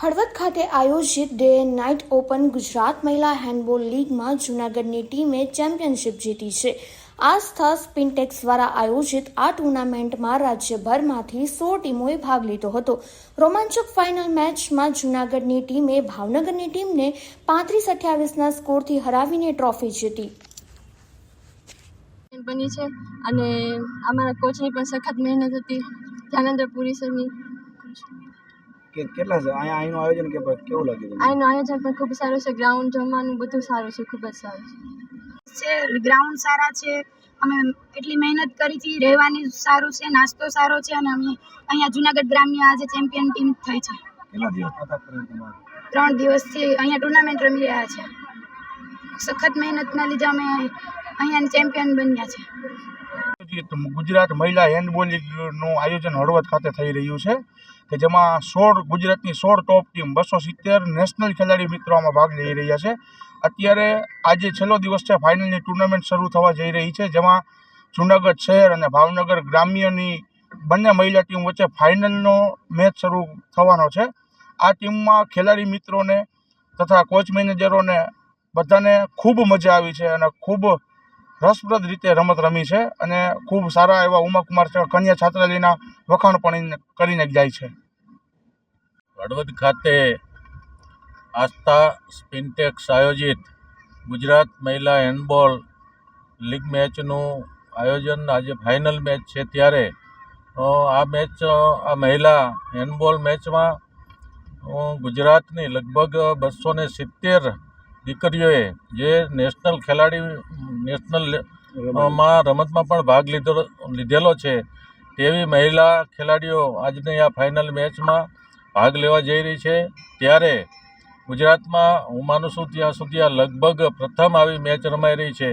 હળવદ ખાતે આયોજિત day and night open Gujarat મહિલા હેન્ડબોલ લીગમાં જૂનાગઢની ટીમે ચેમ્પિયનશિપ જીતી છે. આસ્થા સ્પિનટેક્સ દ્વારા આયોજિત આ ટુર્નામેન્ટમાં રાજ્યભરમાંથી સો ટીમોએ ભાગ લીધો હતો. રોમાંચક ફાઇનલ મેચમાં જૂનાગઢની ટીમે ભાવનગરની ટીમને પાંત્રીસ અઠ્યાવીસના સ્કોરથી હરાવીને ટ્રોફી જીતી. બની છે અને અમારા કોચની પણ સખત મહેનત હતી. ધ્યાનેન્દ્ર પુરી સરની કે કેટલા છે? અહીંયા અહીંનું આયોજન કે કેવું લાગ્યું? આનું આયોજન પણ ખૂબ સારું છે. ગ્રાઉન્ડ જમવાનું બધું સારું છે. ખૂબ જ સારું છે. છે ગ્રાઉન્ડ સારા છે. અમે એટલી મહેનત કરી હતી. રહેવાની સારું છે નાસ્તો સારો છે અને અમે અહીંયા જુનાગઢ ગ્રામ્ય આજે ચેમ્પિયન ટીમ થઈ છે. કેટલા દિવસ પ્રતાપ તમારે? ત્રણ દિવસથી અહીંયા ટુર્નામેન્ટ રમી રહ્યા છે. સખત મહેનતના લીધે અમે અહીંયાની ચેમ્પિયન બન્યા છે. આયોજિત ગુજરાત મહિલા હેન્ડબોલ લીગનું આયોજન હળવદ ખાતે થઈ રહ્યું છે, કે જેમાં સોળ, ગુજરાતની સોળ ટોપ ટીમ બસો સિત્તેર નેશનલ ખેલાડી મિત્રો આમાં ભાગ લઈ રહ્યા છે. અત્યારે આજે છેલ્લો દિવસ છે, ફાઇનલની ટુર્નામેન્ટ શરૂ થવા જઈ રહી છે, જેમાં જૂનાગઢ શહેર અને ભાવનગર ગ્રામ્યની બંને મહિલા ટીમ વચ્ચે ફાઇનલનો મેચ શરૂ થવાનો છે. આ ટીમમાં ખેલાડી મિત્રોને તથા કોચ મેનેજરોને બધાને ખૂબ મજા આવી છે અને ખૂબ રસપ્રદ રીતે રમત રમી છે અને ખૂબ સારા એવા ઉમાકુમાર કન્યા છાત્રાલયના વખાણ પણ કરીને જાય છે. હળવદ ખાતે આસ્થા સ્પિનટેક્સ આયોજિત ગુજરાત મહિલા હેન્ડબોલ લીગ મેચનું આયોજન આજે ફાઇનલ મેચ છે ત્યારે. આ મેચ, આ મહિલા હેન્ડબોલ મેચમાં ગુજરાતની લગભગ બસો સિત્તેર દીકરીઓએ જે નેશનલ ખેલાડી નેશનલમાં રમતમાં પણ ભાગ લીધો લીધેલો છે તેવી મહિલા ખેલાડીઓ આજની આ ફાઇનલ મેચમાં ભાગ લેવા જઈ રહી છે. ત્યારે ગુજરાતમાં હું માનું છું ત્યાં સુધી આ લગભગ પ્રથમ આવી મેચ રમાઈ રહી છે.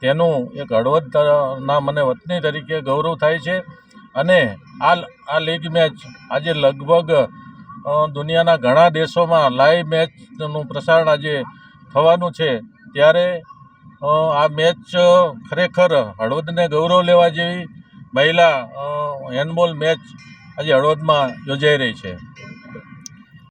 તેનું એક હળવદના મને વતની તરીકે ગૌરવ થાય છે. અને આ આ લીગ મેચ આજે લગભગ દુનિયાના ઘણા દેશોમાં લાઈવ મેચનું પ્રસારણ આજે થવાનું છે. ત્યારે આ મેચ ખરેખર હળવદને ગૌરવ લેવા જેવી મહિલા હેન્ડબોલ મેચ આજે હળવદમાં યોજાઈ રહી છે.